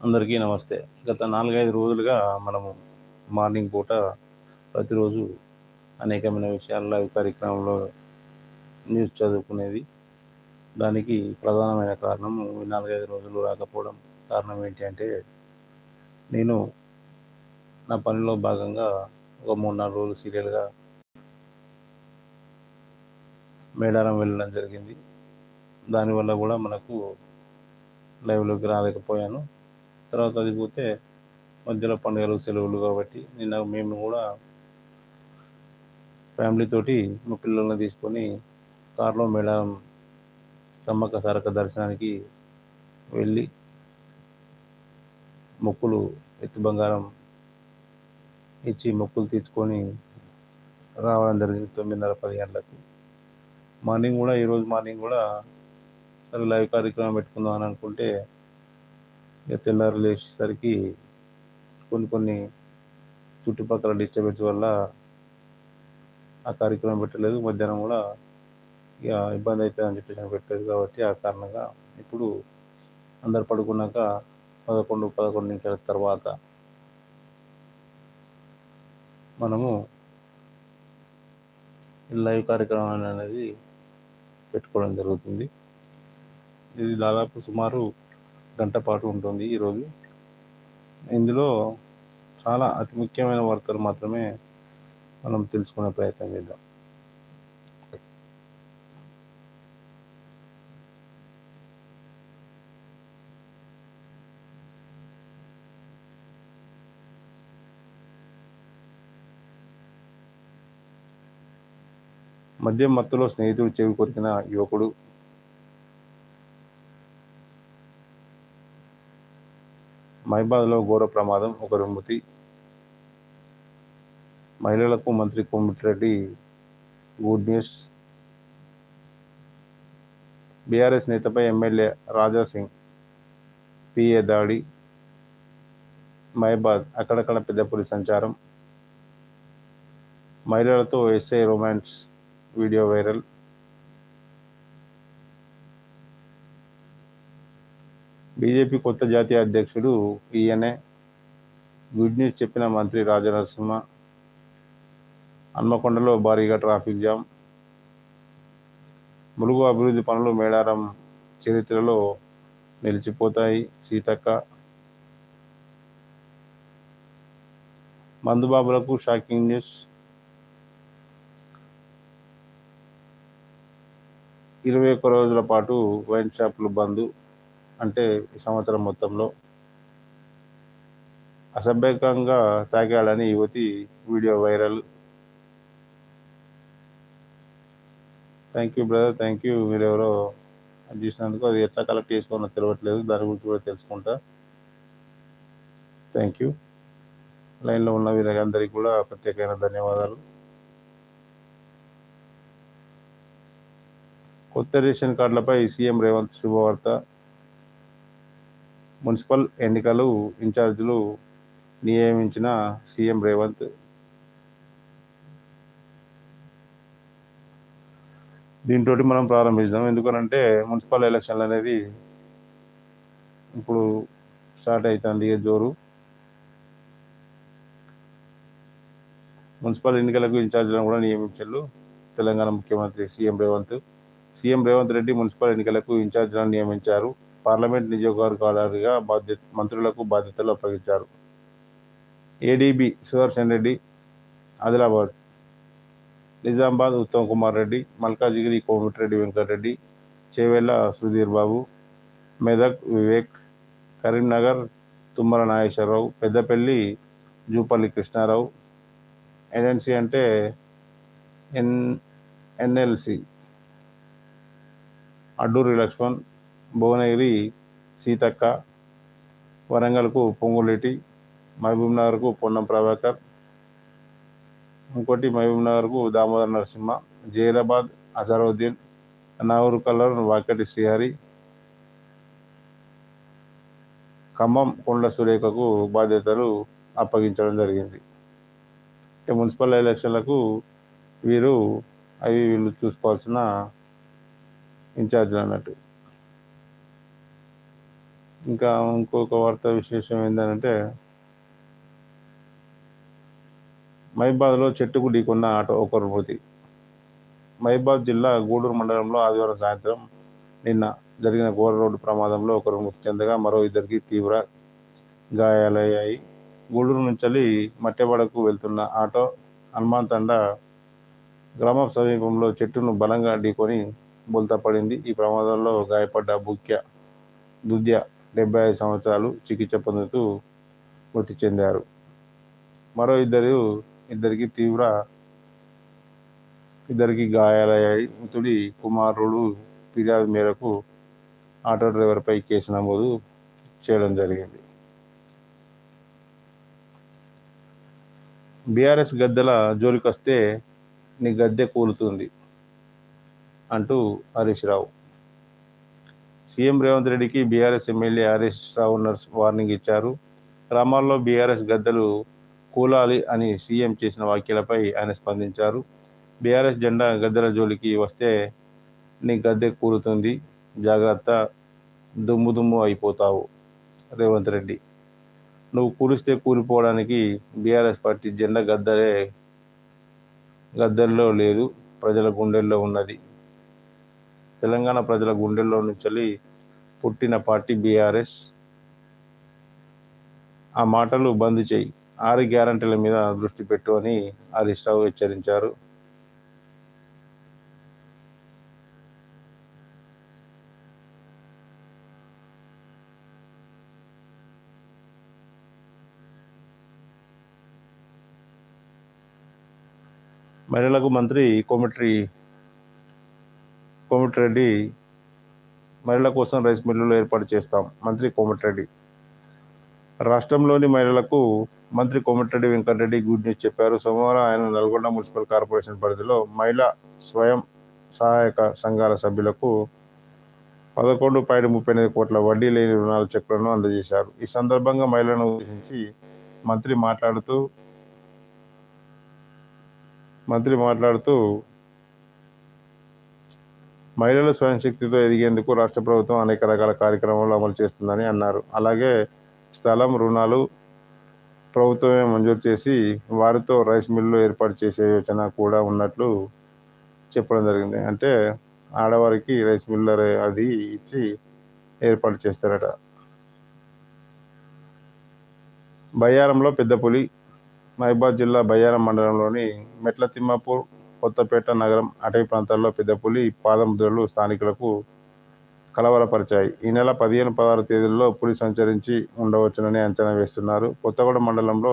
అందరికీ నమస్తే. గత నాలుగైదు రోజులుగా మనము మార్నింగ్ పూట ప్రతిరోజు అనేకమైన విషయాల లైవ్ కార్యక్రమంలో న్యూస్ చదువుకునేది. దానికి ప్రధానమైన కారణం ఈ నాలుగైదు రోజులు రాకపోవడం కారణం ఏంటి అంటే నేను నా పనిలో భాగంగా ఒక మూడు నాలుగు రోజులు సీరియల్గా మేడారం వెళ్ళడం జరిగింది. దానివల్ల కూడా మనకు లైవ్లోకి రాలేకపోయాను. తర్వాత అది పోతే మధ్యలో పండుగలు సెలవులు కాబట్టి నిన్న మేము కూడా ఫ్యామిలీతోటి మా పిల్లల్ని తీసుకొని కారులో మేడారం సమ్మక్క సారక్క దర్శనానికి వెళ్ళి మొక్కులు ఎత్తు బంగారం ఇచ్చి మొక్కులు తీసుకొని రావడం జరిగింది తొమ్మిదిన్నర పది గంటలకు. మార్నింగ్ కూడా ఈరోజు మార్నింగ్ కూడా సరే లైవ్ కార్యక్రమం పెట్టుకుందాం అని అనుకుంటే ఇక తెల్లారు లేచేసరికి కొన్ని కొన్ని చుట్టుపక్కల డిస్టర్బెన్స్ వల్ల ఆ కార్యక్రమం పెట్టలేదు. మధ్యాహ్నం కూడా ఇక ఇబ్బంది అవుతుంది అని చెప్పేసి పెట్టలేదు కాబట్టి ఆ కారణంగా ఇప్పుడు అందరు పడుకున్నాక పదకొండు పదకొండు నిమిషాల తర్వాత మనము లైవ్ కార్యక్రమం అనేది పెట్టుకోవడం జరుగుతుంది. ఇది దాదాపు సుమారు గంట పాటు ఉంటుంది ఈరోజు ఇందులో చాలా అతి ముఖ్యమైన వార్తలు మాత్రమే మనం తెలుసుకునే ప్రయత్నం చేద్దాం. మద్యం మత్తులో స్నేహితుడు చెవి కొరికిన యువకుడు. మైబాద్లో ఘోర ప్రమాదం ఒకరు మృతి. మహిళలకు మంత్రి కోమటిరెడ్డి గుడ్ న్యూస్. బీఆర్ఎస్ నేతపై ఎమ్మెల్యే రాజా సింగ్ పిఏ దాడి. మైబాద్ అక్కడక్కడ పెద్దపులి సంచారం. మహిళలతో SI romance video viral. BJP కొత్త జాతీయ అధ్యక్షుడు ఈయనే. గుడ్ న్యూస్ చెప్పిన మంత్రి రాజనరసింహ. హన్మకొండలో భారీగా ట్రాఫిక్ జామ్. ములుగు అభివృద్ధి పనులు మేడారం చరిత్రలో నిలిచిపోతాయి. సీతక్క. మందుబాబులకు షాకింగ్ న్యూస్. ఇరవై ఒక్క రోజుల పాటు వైన్ షాపులు బంద్ అంటే ఈ సంవత్సరం మొత్తంలో. అసభ్యకంగా తాగాడని యువతి video viral. Thank you brother thank you మీరెవరో చూసినందుకు అది చేసినందుకు అది ఎట్లా కలెక్ట్ చేసుకోవాలో తెలియట్లేదు దాని గురించి కూడా తెలుసుకుంటా. థ్యాంక్ యూ లైన్లో ఉన్న వీరందరికీ కూడా ప్రత్యేకమైన ధన్యవాదాలు. కొత్త రేషన్ కార్డులపై సీఎం రేవంత్ శుభవార్త. మున్సిపల్ ఎన్నికలు ఇన్ఛార్జీలు నియమించిన సీఎం రేవంత్. దీంతో మనం ప్రారంభిస్తాం ఎందుకనంటే మున్సిపల్ ఎలక్షన్లు అనేది ఇప్పుడు స్టార్ట్ అవుతుంది జోరు. మున్సిపల్ ఎన్నికలకు ఇన్ఛార్జీలను కూడా నియమించారు తెలంగాణ ముఖ్యమంత్రి CM Revanth. CM Revanth Reddy municipal ఎన్నికలకు ఇన్ఛార్జీలను నియమించారు. పార్లమెంట్ నియోజకవర్గాలుగా బాధ్యత మంత్రులకు బాధ్యతలు అప్పగించారు. ఏడీబీ సుదర్శన్ రెడ్డి ఆదిలాబాద్. నిజామాబాద్ ఉత్తమ్ కుమార్ రెడ్డి మల్కాజిగిరి కోమటిరెడ్డి వెంకటరెడ్డి చేవెళ్ళ సుధీర్ బాబు మెదక్ వివేక్ కరీంనగర్ తుమ్మల నాగేశ్వరరావు పెద్దపల్లి జూపల్లి కృష్ణారావు. ఎన్ఎన్సి అంటే ఎన్ ఎన్ఎల్సి. అడ్డూరి లక్ష్మణ్ భువనగిరి సీతక్క వరంగల్కు పొంగులేటి మహబూబ్ నగర్కు పొన్నం ప్రభాకర్ ఇంకోటి మహబూబ్ నగర్కు దామోదర్ నరసింహ జైరాబాద్ అజరుద్దీన్ నాగూరు కల్లర్ వాకటి శ్రీహరి ఖమ్మం కొండ సురేఖకు బాధ్యతలు అప్పగించడం జరిగింది. మున్సిపల్ ఎలక్షన్లకు వీరు అవి వీళ్ళు చూసుకోవాల్సిన ఇన్ఛార్జ్లు అన్నట్టు. ఇంకా ఇంకొక వార్త విశేషం ఏంటంటే మైబాద్లో చెట్టుకు ఢీకొన్న ఆటో ఒకరు మృతి మైబాద్ జిల్లా గూడూరు మండలంలో ఆదివారం సాయంత్రం నిన్న జరిగిన ఘోర రోడ్డు ప్రమాదంలో ఒకరు మృతి చెందగా మరో ఇద్దరికి తీవ్ర గాయాలయ్యాయి. గూడూరు నుంచి మట్టెవాడకు వెళ్తున్న ఆటో హనుమాన్ తండ గ్రామ సమీపంలో చెట్టును బలంగా ఢీకొని బోల్తా పడింది. ఈ ప్రమాదంలో గాయపడ్డ బుక్య దుద్య డెబ్బై ఐదు సంవత్సరాలు చికిత్స పొందుతూ మృతి చెందారు. మరో ఇద్దరు ఇద్దరికి తీవ్ర ఇద్దరికి గాయాలయ్యాయి మృతుడి కుమారుడు ఫిర్యాదు మేరకు ఆటో డ్రైవర్పై కేసు నమోదు చేయడం జరిగింది. బీఆర్ఎస్ గద్దెల జోలికొస్తే నీ గద్దె కూలుతుంది. అంటూ హరీష్ రావు. సీఎం రేవంత్ రెడ్డికి బీఆర్ఎస్ ఎమ్మెల్యే హరీష్ రావు నర్స్ వార్నింగ్ ఇచ్చారు. గ్రామాల్లో బీఆర్ఎస్ గద్దలు కూలాలి అని సీఎం చేసిన వ్యాఖ్యలపై ఆయన స్పందించారు. బీఆర్ఎస్ జెండా గద్దెల జోలికి వస్తే నీ గద్దె కూరుతుంది. జాగ్రత్త దుమ్ము దుమ్ము అయిపోతావు రేవంత్ రెడ్డి. నువ్వు కూలిస్తే కూలిపోవడానికి బీఆర్ఎస్ పార్టీ జెండా గద్దలే గద్దల్లో లేదు ప్రజల గుండెల్లో ఉన్నది. తెలంగాణ ప్రజల గుండెల్లో నుంచి పుట్టిన పార్టీ బీఆర్ఎస్. ఆ మాటలు బంద్ చేయి. ఆరు గ్యారంటీల మీద దృష్టి పెట్టు అని హరీష్ రావు హెచ్చరించారు. మహిళలకు మంత్రి కోమటిరెడ్డి కోమటిరెడ్డి మహిళల కోసం రైస్ మిల్లులు ఏర్పాటు చేస్తాం మంత్రి కోమటిరెడ్డి. రాష్ట్రంలోని మహిళలకు మంత్రి కోమటిరెడ్డి వెంకటరెడ్డి గుడ్ న్యూస్ చెప్పారు. సోమవారం ఆయన నల్గొండ మున్సిపల్ కార్పొరేషన్ పరిధిలో మహిళా స్వయం సహాయక సంఘాల సభ్యులకు పదకొండు పాయింట్ ముప్పై ఎనిమిది కోట్ల వడ్డీ లేని రుణాల చెక్కులను అందజేశారు. ఈ సందర్భంగా మహిళలను ఉద్దేశించి మంత్రి మాట్లాడుతూ మంత్రి మాట్లాడుతూ మహిళల స్వయం శక్తితో ఎదిగేందుకు రాష్ట్ర ప్రభుత్వం అనేక రకాల కార్యక్రమాలు అమలు చేస్తుందని అన్నారు. అలాగే స్థలం రుణాలు ప్రభుత్వమే మంజూరు చేసి వారితో రైస్ మిల్లు ఏర్పాటు చేసే యోచన కూడా ఉన్నట్లు చెప్పడం జరిగింది. అంటే ఆడవారికి రైస్ మిల్లర్ అది ఇచ్చి ఏర్పాటు చేస్తారట. బయ్యారంలో పెద్దపులి మహిబాద్ జిల్లా బయ్యారం మండలంలోని మెట్ల తిమ్మాపూర్ కొత్తపేట నగరం అటవీ ప్రాంతాల్లో పెద్ద పులి పాదముద్రలు స్థానికులకు కలవరపరిచాయి. ఈ నెల పదిహేను పదహారు తేదీల్లో పులి సంచరించి ఉండవచ్చునని అంచనా వేస్తున్నారు. కొత్తగూడెం మండలంలో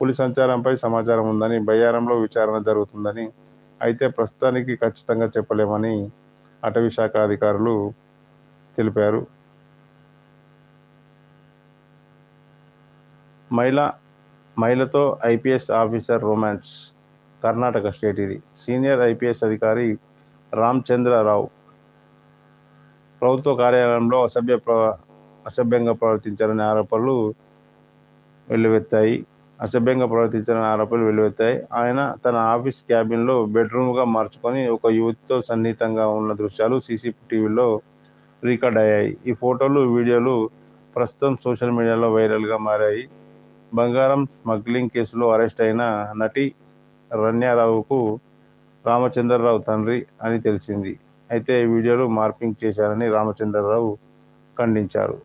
పులి సంచారంపై సమాచారం ఉందని బయ్యారంలో విచారణ జరుగుతుందని అయితే ప్రస్తుతానికి ఖచ్చితంగా చెప్పలేమని అటవీ శాఖ అధికారులు తెలిపారు. మహిళ మహిళతో IPS officer romance Karnataka state ఇది. సీనియర్ ఐపీఎస్ అధికారి రామచంద్రరావు ప్రభుత్వ కార్యాలయంలో అసభ్య ప్ర అసభ్యంగా ప్రవర్తించారనే ఆరోపణలు వెల్లువెత్తాయి. అసభ్యంగా ప్రవర్తించారనే ఆరోపణలు వెల్లువెత్తాయి. ఆయన తన ఆఫీస్ క్యాబిన్లో బెడ్రూమ్గా మార్చుకొని ఒక యువతితో సన్నిహితంగా ఉన్న దృశ్యాలు సీసీ టీవీలో రికార్డ్ అయ్యాయి. ఈ ఫోటోలు వీడియోలు ప్రస్తుతం సోషల్ మీడియాలో వైరల్గా మారాయి. బంగారం స్మగ్లింగ్ కేసులో అరెస్ట్ అయిన నటి రన్యారావుకు రామచంద్రరావు తండ్రి అని తెలిసింది. అయితే ఈ మార్పింగ్ చేశారని రామచంద్రరావు ఖండించారు.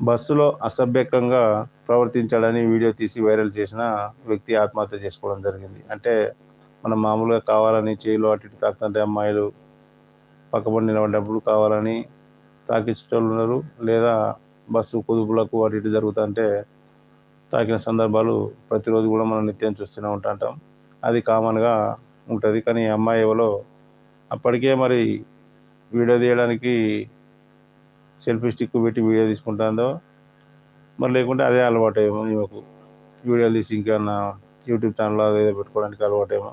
బస్సులో అసభ్యకంగా ప్రవర్తించాడని వీడియో తీసి వైరల్ చేసిన వ్యక్తి ఆత్మహత్య చేసుకోవడం జరిగింది. అంటే మనం మామూలుగా కావాలని చేయిలో అటు ఇటు తాకుతుంటే అమ్మాయిలు పక్కపడి డబ్బులు కావాలని తాకించేటోళ్ళు ఉన్నారు. లేదా బస్సు కుదుపులకు అటు ఇటు జరుగుతుంటే తాకిన సందర్భాలు ప్రతిరోజు కూడా మనం నిత్యం చూస్తూనే ఉంటాం అది కామన్గా ఉంటుంది. కానీ అమ్మాయి ఎవరో అప్పటికే మరి వీడియో తీయడానికి సెల్ఫీ స్టిక్ పెట్టి వీడియో తీసుకుంటుందో? మరి లేకుంటే అదే అలవాటు ఏమో ఈమెకు. వీడియోలు తీసి ఇంకేమన్నా యూట్యూబ్ ఛానల్ అదే పెట్టుకోవడానికి అలవాటు ఏమో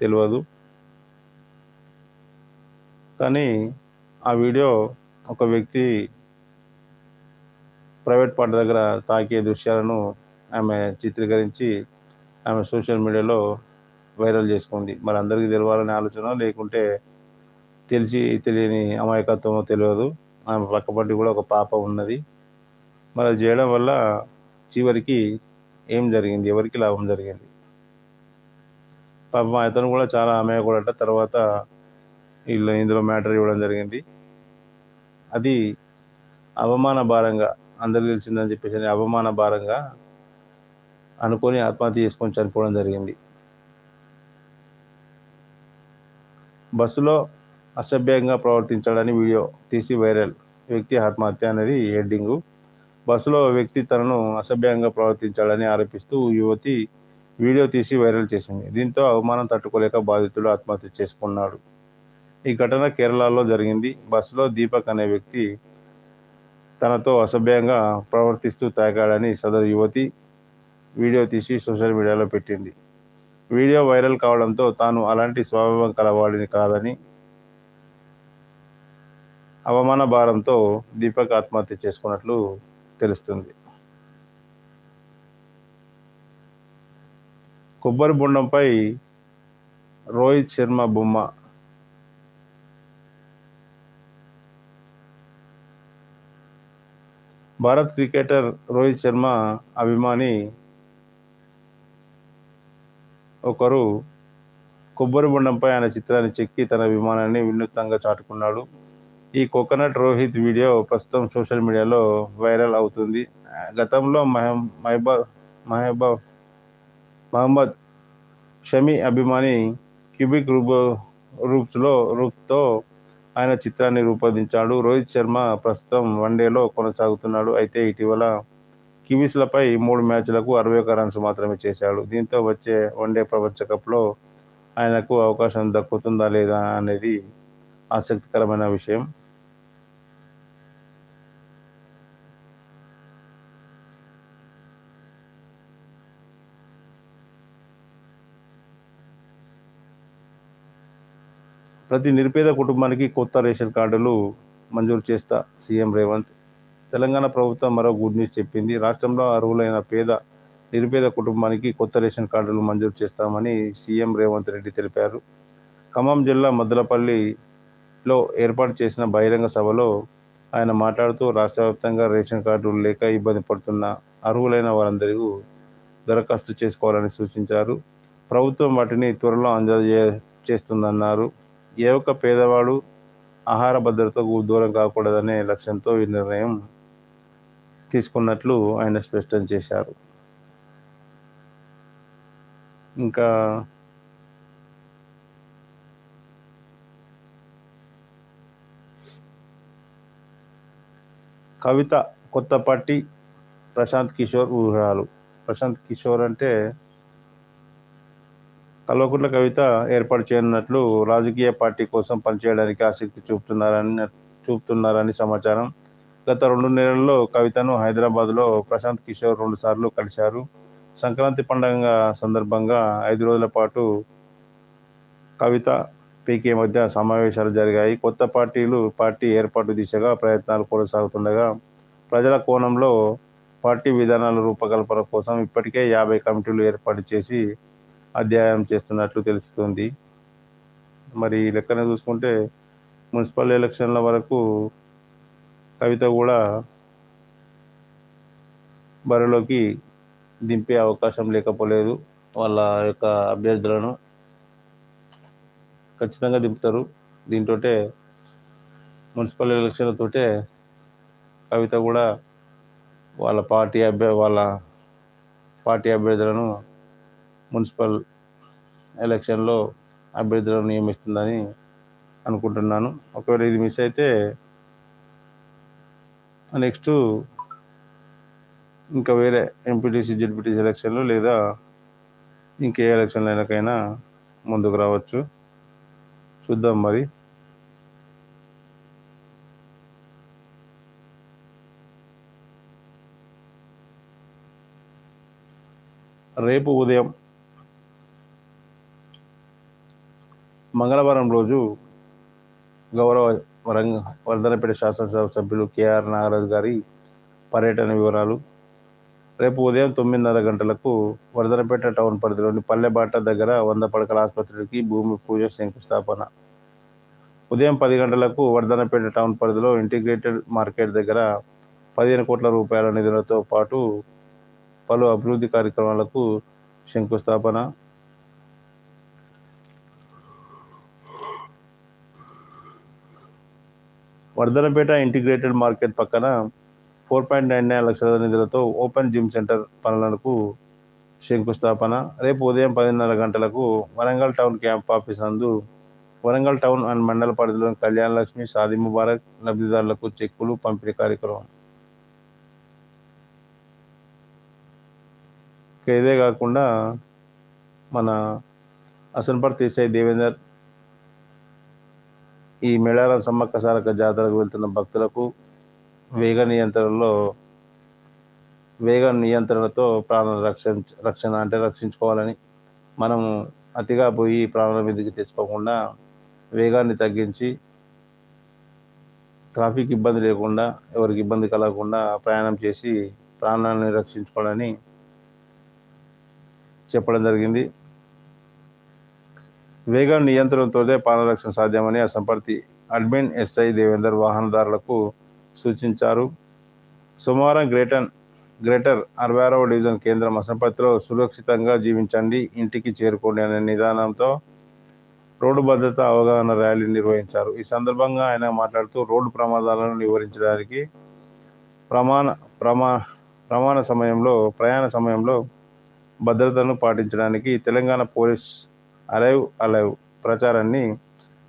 తెలియదు. కానీ ఆ వీడియో ఒక వ్యక్తి ప్రైవేట్ పార్ట్ దగ్గర తాకే దృశ్యాలను ఆమె చిత్రీకరించి ఆమె సోషల్ మీడియాలో వైరల్ చేసుకుంది. మరి అందరికీ తెలవాలనే ఆలోచన లేకుంటే తెలిసి తెలియని అమాయకత్వమో తెలియదు. ఆమె పక్కపట్టి కూడా ఒక పాప ఉన్నది. మరి అది చేయడం వల్ల చివరికి ఏం జరిగింది? ఎవరికి లాభం జరిగింది? పాపం అతను కూడా చాలా అమాయకుడట. తర్వాత వీళ్ళు ఇందులో మ్యాటర్ ఇవ్వడం జరిగింది. అది అవమాన భారంగా అందరికి తెలిసిందని చెప్పేసి అవమాన భారంగా అనుకొని ఆత్మహత్య చేసుకొని చనిపోవడం జరిగింది. బస్సులో అసభ్యంగా ప్రవర్తించాడని వీడియో తీసి వైరల్. వ్యక్తి ఆత్మహత్య అనేది హెడ్డింగు. బస్సులో వ్యక్తి తనను అసభ్యంగా ప్రవర్తించాడని ఆరోపిస్తూ యువతి వీడియో తీసి వైరల్ చేసింది. దీంతో అవమానం తట్టుకోలేక బాధితుడు ఆత్మహత్య చేసుకున్నాడు. ఈ ఘటన కేరళలో జరిగింది. బస్సులో దీపక్ అనే వ్యక్తి తనతో అసభ్యంగా ప్రవర్తిస్తూ తాగాడని సదరు యువతి వీడియో తీసి సోషల్ మీడియాలో పెట్టింది. వీడియో వైరల్ కావడంతో తాను అలాంటి స్వభావం కలవాడిని కాదని అవమాన భారంతో దీపక్ ఆత్మహత్య చేసుకున్నట్లు తెలుస్తుంది. కొబ్బరి బొండంపై రోహిత్ శర్మ బొమ్మ భారత్ క్రికెటర్ రోహిత్ శర్మ అభిమాని ఒకరు కొబ్బరి బొండంపై ఆయన చిత్రాన్ని చెక్కి తన అభిమానాన్ని వినూత్నంగా చాటుకున్నాడు. ఈ కోకోనట్ రోహిత్ వీడియో ప్రస్తుతం సోషల్ మీడియాలో వైరల్ అవుతుంది. గతంలో మహబా మహబా మహమ్మద్ షమి అభిమాని క్యూబిక్ రూబో రూప్స్లో రూప్తో ఆయన చిత్రాన్ని రూపొందించాడు. రోహిత్ శర్మ ప్రస్తుతం వన్డేలో కొనసాగుతున్నాడు. అయితే ఇటీవల కివీస్లపై మూడు మ్యాచ్లకు అరవై ఒక రన్స్ మాత్రమే చేశాడు. దీంతో వచ్చే వన్డే ప్రపంచ కప్లో ఆయనకు అవకాశం దక్కుతుందా లేదా అనేది ఆసక్తికరమైన విషయం. ప్రతి నిరుపేద కుటుంబానికి కొత్త రేషన్ కార్డులు మంజూరు చేస్తా సీఎం రేవంత్. తెలంగాణ ప్రభుత్వం మరో గుడ్ న్యూస్ చెప్పింది. రాష్ట్రంలో అర్హులైన పేద నిరుపేద కుటుంబానికి కొత్త రేషన్ కార్డులు మంజూరు చేస్తామని సీఎం రేవంత్ రెడ్డి తెలిపారు. ఖమ్మం జిల్లా మద్దలపల్లిలో ఏర్పాటు చేసిన బహిరంగ సభలో ఆయన మాట్లాడుతూ రాష్ట్ర వ్యాప్తంగా రేషన్ కార్డులు లేక ఇబ్బంది పడుతున్న అర్హులైన వారందరూ దరఖాస్తు చేసుకోవాలని సూచించారు. ప్రభుత్వం వాటిని త్వరలో అందజే చేస్తుందన్నారు ఏ ఒక్క పేదవాడు ఆహార భద్రతకు దూరం కాకూడదనే లక్ష్యంతో ఈ నిర్ణయం తీసుకున్నట్లు ఆయన స్పష్టం చేశారు. ఇంకా కవిత కొత్తపట్టి ప్రశాంత్ కిషోర్ ఊహాలు ప్రశాంత్ కిషోర్ అంటే కల్వకుంట్ల కవిత ఏర్పాటు చేయనున్నట్లు రాజకీయ పార్టీ కోసం పనిచేయడానికి ఆసక్తి చూపుతున్నారని చూపుతున్నారని సమాచారం. గత రెండు నెలల్లో కవితను హైదరాబాద్లో ప్రశాంత్ కిషోర్ రెండు సార్లు కలిశారు. సంక్రాంతి పండుగ సందర్భంగా ఐదు రోజుల పాటు కవిత పీకే మధ్య సమావేశాలు జరిగాయి. కొత్త పార్టీలు పార్టీ ఏర్పాటు దిశగా ప్రయత్నాలు కొనసాగుతుండగా ప్రజల కోణంలో పార్టీ విధానాల రూపకల్పన కోసం ఇప్పటికే యాభై కమిటీలు ఏర్పాటు చేసి అధ్యాయం చేస్తున్నట్లు తెలుస్తుంది. మరి లెక్కన చూసుకుంటే మున్సిపల్ ఎలక్షన్ల వరకు కవిత కూడా బరిలోకి దింపే అవకాశం లేకపోలేదు. వాళ్ళ యొక్క అభ్యర్థులను ఖచ్చితంగా దింపుతారు. దీంతో మున్సిపల్ ఎలక్షన్లతోటే కవిత కూడా వాళ్ళ పార్టీ అభ్య వాళ్ళ పార్టీ అభ్యర్థులను మున్సిపల్ ఎలక్షన్లో అభ్యర్థులను నియమిస్తుందని అనుకుంటున్నాను. ఒకవేళ ఇది మిస్ అయితే నెక్స్ట్ ఇంకా వేరే ఎంపీటీసీ జెడ్పీటీసీ ఎలక్షన్లు లేదా ఇంకే ఎలక్షన్లకైనా ముందుకు రావచ్చు. చూద్దాం మరి. రేపు ఉదయం మంగళవారం రోజు గౌరవ వరంగ వర్ధనపేట శాసనసభ సభ్యులు కేఆర్ నాగరాజు గారి పర్యటన వివరాలు. రేపు ఉదయం తొమ్మిదిన్నర గంటలకు వర్ధనపేట టౌన్ పరిధిలోని పల్లెబాట దగ్గర వంద పడకల ఆసుపత్రికి భూమి పూజ శంకుస్థాపన. ఉదయం పది గంటలకు వర్ధనపేట టౌన్ పరిధిలో ఇంటిగ్రేటెడ్ మార్కెట్ దగ్గర పదిహేను కోట్ల రూపాయల నిధులతో పాటు పలు అభివృద్ధి కార్యక్రమాలకు శంకుస్థాపన. వర్ధనపేట ఇంటిగ్రేటెడ్ మార్కెట్ పక్కన ఫోర్ పాయింట్ నైన్ నైన్ లక్షల నిధులతో ఓపెన్ జిమ్ సెంటర్ పనులకు శంకుస్థాపన. రేపు ఉదయం పదిన్నర గంటలకు వరంగల్ టౌన్ క్యాంప్ ఆఫీస్ నందు వరంగల్ టౌన్ అండ్ మండల పరిధిలోని కళ్యాణ లక్ష్మి సాది ముబారక్ లబ్ధిదారులకు చెక్కులు పంపిణీ కార్యక్రమం. ఇదే కాకుండా మన అసన్పర్తి తీసే దేవేందర్ ఈ మేడారం సమ్మక్క సారక్క జాతరకు వెళ్తున్న భక్తులకు వేగ నియంత్రణలో వేగ నియంత్రణతో ప్రాణ రక్షణ రక్షణ అంటే రక్షించుకోవాలని మనం అతిగా పోయి ప్రాణాల మీదకి తెచ్చుకోకుండా వేగాన్ని తగ్గించి ట్రాఫిక్ ఇబ్బంది లేకుండా ఎవరికి ఇబ్బంది కలగకుండా ప్రయాణం చేసి ప్రాణాలను రక్షించుకోవాలని చెప్పడం జరిగింది. వేగం నియంత్రణతోనే ప్రాణరక్షణ సాధ్యమని అసంపర్తి అడ్మిన్ ఎస్ఐ దేవేందర్ వాహనదారులకు సూచించారు. సోమవారం గ్రేటర్ గ్రేటర్ అరవై ఆరవ డివిజన్ కేంద్రం అసంపత్తిలో సురక్షితంగా జీవించండి ఇంటికి చేరుకోండి అనే నిదానంతో రోడ్డు భద్రత అవగాహన ర్యాలీ నిర్వహించారు. ఈ సందర్భంగా ఆయన మాట్లాడుతూ రోడ్డు ప్రమాదాలను నివారించడానికి ప్రమాణ ప్రమా ప్రమాణ సమయంలో ప్రయాణ సమయంలో భద్రతను పాటించడానికి తెలంగాణ పోలీస్ అలైవ్ అలైవ్ ప్రచారాన్ని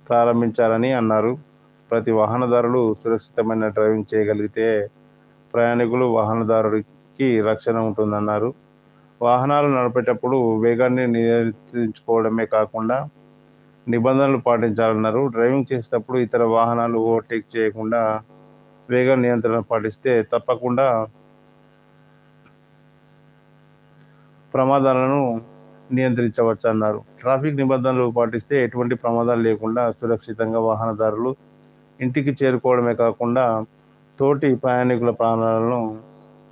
ప్రారంభించాలని అన్నారు. ప్రతి వాహనదారులు సురక్షితమైన డ్రైవింగ్ చేయగలిగితే ప్రయాణికులు వాహనదారుడికి రక్షణ ఉంటుందన్నారు. వాహనాలు నడిపేటప్పుడు వేగాన్ని నియంత్రించుకోవడమే కాకుండా నిబంధనలు పాటించాలన్నారు. డ్రైవింగ్ చేసేటప్పుడు ఇతర వాహనాలు ఓవర్టేక్ చేయకుండా వేగ నియంత్రణ పాటిస్తే తప్పకుండా ప్రమాదాలను నియంత్రించవచ్చు అన్నారు. ట్రాఫిక్ నిబంధనలు పాటిస్తే ఎటువంటి ప్రమాదాలు లేకుండా సురక్షితంగా వాహనదారులు ఇంటికి చేరుకోవడమే కాకుండా తోటి ప్రయాణికుల ప్రాణాలను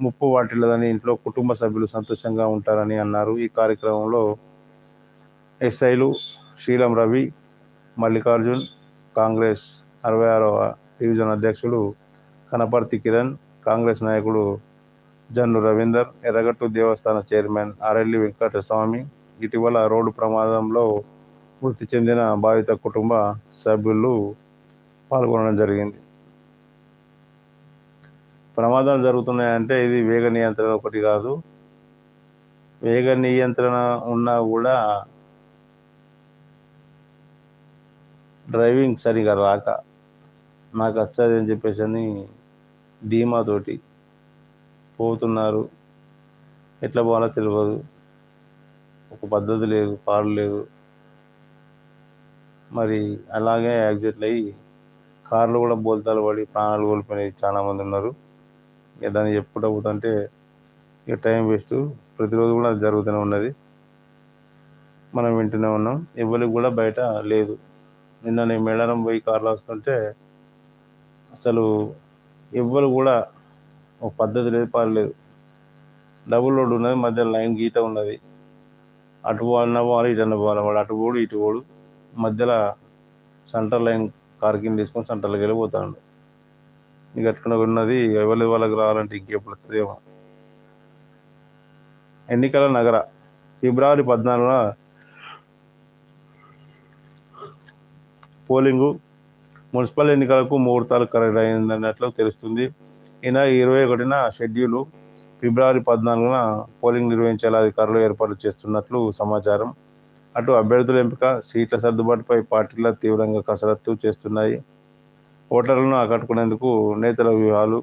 ముప్పు వాటిల్లదని ఇంట్లో కుటుంబ సభ్యులు సంతోషంగా ఉంటారని అన్నారు. ఈ కార్యక్రమంలో ఎస్ఐలు శీలం రవి మల్లికార్జున్ కాంగ్రెస్ అరవై ఆరవ డివిజన్ అధ్యక్షుడు కనపర్తి కిరణ్ కాంగ్రెస్ నాయకుడు జన్ను రవీందర్ ఎర్రగట్టు దేవస్థాన చైర్మన్ ఆరెల్లి వెంకటస్వామి ఇటీవల రోడ్డు ప్రమాదంలో మృతి చెందిన బాధిత కుటుంబ సభ్యులు పాల్గొనడం జరిగింది. ప్రమాదాలు జరుగుతున్నాయంటే ఇది వేగ నియంత్రణ ఒకటి కాదు. వేగ నియంత్రణ ఉన్నా కూడా డ్రైవింగ్ సరిగా రాక నాకు వచ్చేది అని చెప్పేసి అని ధీమాతోటి పోతున్నారు. ఎట్లా పోవాలో తెలియదు ఒక పద్ధతి లేదు పాడు లేదు. మరి అలాగే యాక్సిడెంట్లు అయ్యి కార్లు కూడా బోల్తాలు పడి ప్రాణాలు కోల్పోయినాయి చాలామంది ఉన్నారు. ఇక దాన్ని చెప్పుకుంటూ పోతుంటే ఇక టైం వేస్ట్. ప్రతిరోజు కూడా అది జరుగుతూనే ఉన్నది. మనం వింటూనే ఉన్నాం. ఎవరికి కూడా బయట లేదు. నిన్న నేను మేడారం పోయి కార్లో వస్తుంటే అసలు ఎవ్వరు కూడా ఒక పద్ధతి లేదు పాడలేదు డబుల్ రోడ్ ఉన్నది మధ్యలో లైన్ గీత ఉన్నది. అటు పోవాలన్నా పోవాలి ఇటు అన్న పోవాలి వాడు అటు పోడు ఇటు పోడు మధ్యలో సెంటర్ లైన్ కార్ కింద తీసుకొని సెంటర్లోకి వెళ్ళిపోతాడు. ఇంక అట్లా ఉన్నది ఎవరి వాళ్ళకి రావాలంటే ఇంకెప్పుడు వస్తుందేమో. ఎన్నికల నగర ఫిబ్రవరి పద్నాలుగున పోలింగు మున్సిపల్ ఎన్నికలకు ముహూర్తాలు కరెక్ట్ అయిందన్నట్లు తెలుస్తుంది. ఈయన ఇరవై ఒకటిన షెడ్యూలు ఫిబ్రవరి పద్నాలుగున పోలింగ్ నిర్వహించేలా అధికారులు ఏర్పాటు చేస్తున్నట్లు సమాచారం. అటు అభ్యర్థుల ఎంపిక సీట్ల సర్దుబాటుపై పార్టీల తీవ్రంగా కసరత్తు చేస్తున్నాయి. ఓటర్లను ఆకట్టుకునేందుకు నేతల వ్యూహాలు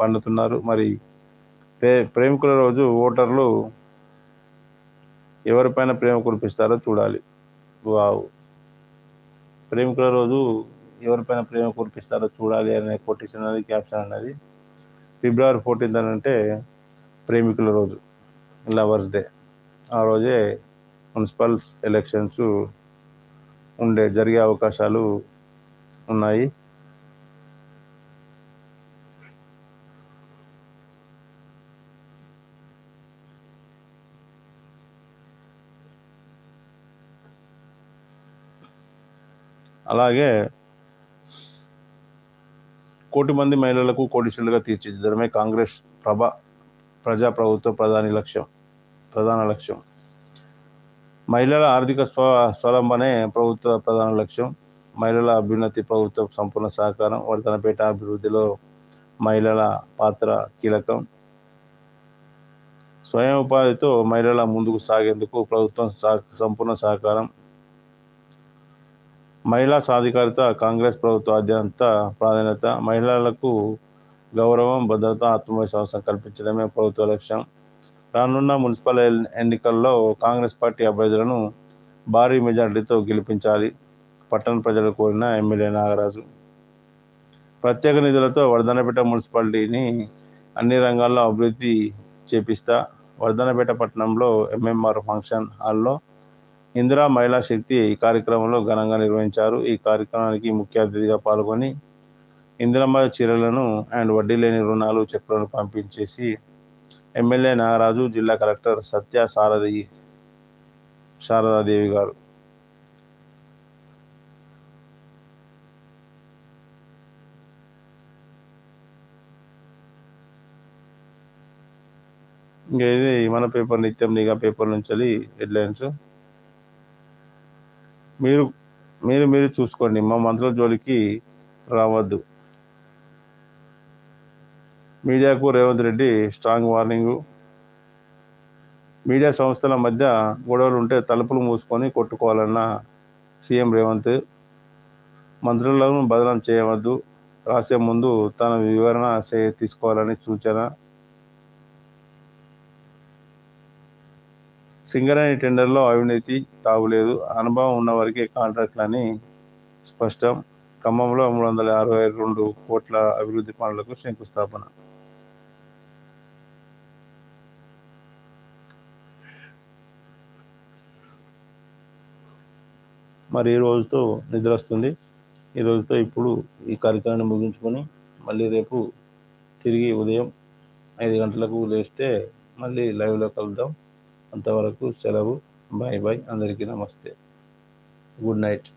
పండుతున్నారు. మరి ప్రే ప్రేమికుల రోజు ఓటర్లు ఎవరిపైన ప్రేమ కురిపిస్తారో చూడాలి. వావు. ప్రేమికుల రోజు ఎవరిపైన ప్రేమ కురిపిస్తారో చూడాలి అనే కొటేషన్ అనేది క్యాప్షన్ అనేది ఫిబ్రవరి ఫోర్టీన్త్ అని అంటే ప్రేమికుల రోజు లవర్స్ డే. ఆ రోజే మున్సిపల్ ఎలక్షన్స్ ఉండే జరిగే అవకాశాలు ఉన్నాయి. అలాగే కోటి మంది మహిళలకు కోటీశ్వరులుగా తీర్చిదిద్దడమే కాంగ్రెస్ ప్రభ ప్రజాప్రభుత్వ ప్రధాని లక్ష్యం ప్రధాన లక్ష్యం. మహిళల ఆర్థిక స్వ స్వలంబనే ప్రభుత్వ ప్రధాన లక్ష్యం. మహిళల అభ్యున్నతి ప్రభుత్వ సంపూర్ణ సహకారం వర్ధనపేట అభివృద్ధిలో మహిళల పాత్ర కీలకం. స్వయం ఉపాధితో మహిళల ముందుకు సాగేందుకు ప్రభుత్వం సంపూర్ణ సహకారం. మహిళా సాధికారిత కాంగ్రెస్ ప్రభుత్వ అత్యంత ప్రాధాన్యత. మహిళలకు గౌరవం భద్రత ఆత్మవిశ్వాసం కల్పించడమే ప్రభుత్వ లక్ష్యం. రానున్న మున్సిపల్ ఎన్నికల్లో కాంగ్రెస్ పార్టీ అభ్యర్థులను భారీ మెజార్టీతో గెలిపించాలి పట్టణ ప్రజలు కోరిన ఎమ్మెల్యే నాగరాజు. ప్రత్యేక నిధులతో వర్ధనపేట మున్సిపాలిటీని అన్ని రంగాల్లో అభివృద్ధి చేపిస్తా వర్ధనపేట పట్టణంలో ఎంఎంఆర్ ఫంక్షన్ హాల్లో ఇందిరా మహిళా శక్తి ఈ కార్యక్రమంలో ఘనంగా నిర్వహించారు. ఈ కార్యక్రమానికి ముఖ్య అతిథిగా పాల్గొని ఇందిరమ్మ చీరలను అండ్ వడ్డీ లేని రుణాలు చెక్కులను పంపించేసి ఎమ్మెల్యే నాగరాజు జిల్లా కలెక్టర్ సత్య సారథి శారదాదేవి గారు. ఇంకా ఇది మన పేపర్ నిత్యం నిఘా పేపర్ నుంచి హెడ్లైన్స్. మీరు మీరు మీరు చూసుకోండి మా మంత్రుల జోలికి రావద్దు. మీడియాకు Revanth Reddy strong warning. Media సంస్థల మధ్య గొడవలు ఉంటే తలుపులు మూసుకొని కొట్టుకోవాలన్న సీఎం రేవంత్. మంత్రులను బదనం చేయవద్దు. రాసే ముందు తన వివరణ తీసుకోవాలని సూచన. సింగరేణి టెండర్లో అవినీతి తాగులేదు. అనుభవం ఉన్న వారికి కాంట్రాక్ట్లని స్పష్టం. ఖమ్మంలో మూడు వందల అరవై రెండు కోట్ల అభివృద్ధి పనులకు శంకుస్థాపన. మరి ఈ రోజుతో నిద్ర వస్తుంది ఈ రోజుతో ఇప్పుడు ఈ కార్యక్రమాన్ని ముగించుకొని మళ్ళీ రేపు తిరిగి ఉదయం ఐదు గంటలకు లేస్తే మళ్ళీ లైవ్లో కలుద్దాం. అంతవరకు సెలవు. Bye bye. అందరికీ నమస్తే. Good night.